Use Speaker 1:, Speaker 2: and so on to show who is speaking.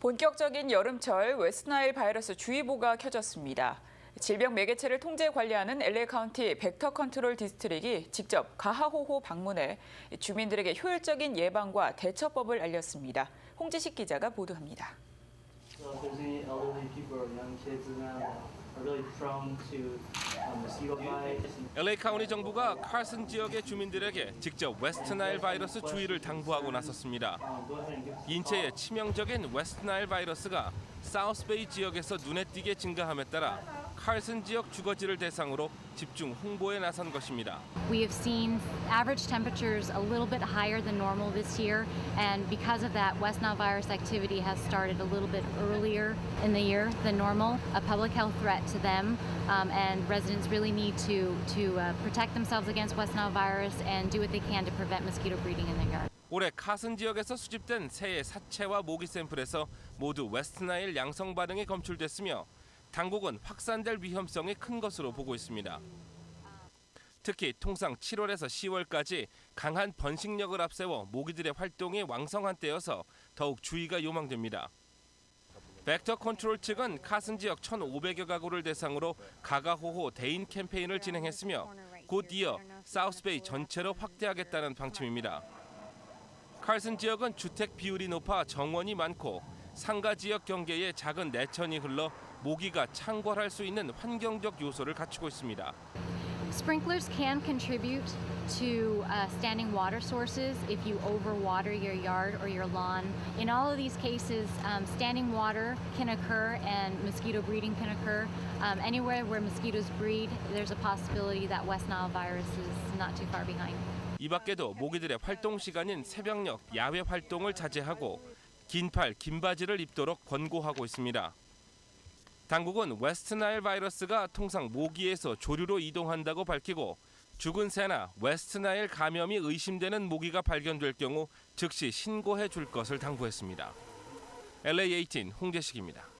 Speaker 1: 본격적인 여름철 웨스트나일 바이러스 주의보가 켜졌습니다. 질병 매개체를 통제 관리하는 LA 카운티 벡터 컨트롤 디스트릭이 직접 가하호호 방문해 주민들에게 효율적인 예방과 대처법을 알렸습니다. 홍지식 기자가 보도합니다.
Speaker 2: Um.
Speaker 3: LA 카운티 정부가 칼슨 지역의 주민들에게 직접 웨스트나일 바이러스 주의를 당부하고 나섰습니다.
Speaker 2: Um,
Speaker 3: 인체에 치명적인 웨스트나일 바이러스가 사우스베이 지역에서 눈에 띄게 증가함에 따라 칼슨 지역 주거지를 대상으로 집중 홍보에 나선 것입니다.
Speaker 4: We have seen average temperatures a little bit higher than normal this year, and because of that, West Nile virus activity has started a little bit earlier in the year than normal. A public health threat to them, um, and residents really need to to uh, protect themselves against West Nile virus and do what they can to prevent mosquito breeding in their yard.
Speaker 3: 올해 카슨 지역에서 수집된 새의 사체와 모기 샘플에서 모두 웨스트나일 양성 반응이 검출됐으며 당국은 확산될 위험성이 큰 것으로 보고 있습니다. 특히 통상 7월에서 10월까지 강한 번식력을 앞세워 모기들의 활동이 왕성한 때여서 더욱 주의가 요망됩니다. 벡터 컨트롤 측은 카슨 지역 1,500여 가구를 대상으로 가가호호 대인 캠페인을 진행했으며 곧 이어 사우스베이 전체로 확대하겠다는 방침입니다. 칼슨 지역은 주택 비율이 높아 정원이 많고 상가 지역 경계에 작은 내천이 흘러 모기가 창궐할 수 있는 환경적 요소를 갖추고 있습니다.
Speaker 4: Sprinklers can contribute to uh, standing water sources if you overwater your yard or your lawn. In all of these cases, um, standing water can occur and mosquito breeding can occur. Um, anywhere where mosquitoes breed, there's a possibility that West Nile virus is not too far behind.
Speaker 3: 이 밖에도 모기들의 활동 시간인 새벽녘 야외 활동을 자제하고 긴팔, 긴 바지를 입도록 권고하고 있습니다. 당국은 웨스트나일 바이러스가 통상 모기에서 조류로 이동한다고 밝히고 죽은 새나 웨스트나일 감염이 의심되는 모기가 발견될 경우 즉시 신고해 줄 것을 당부했습니다. LA18 홍재식입니다.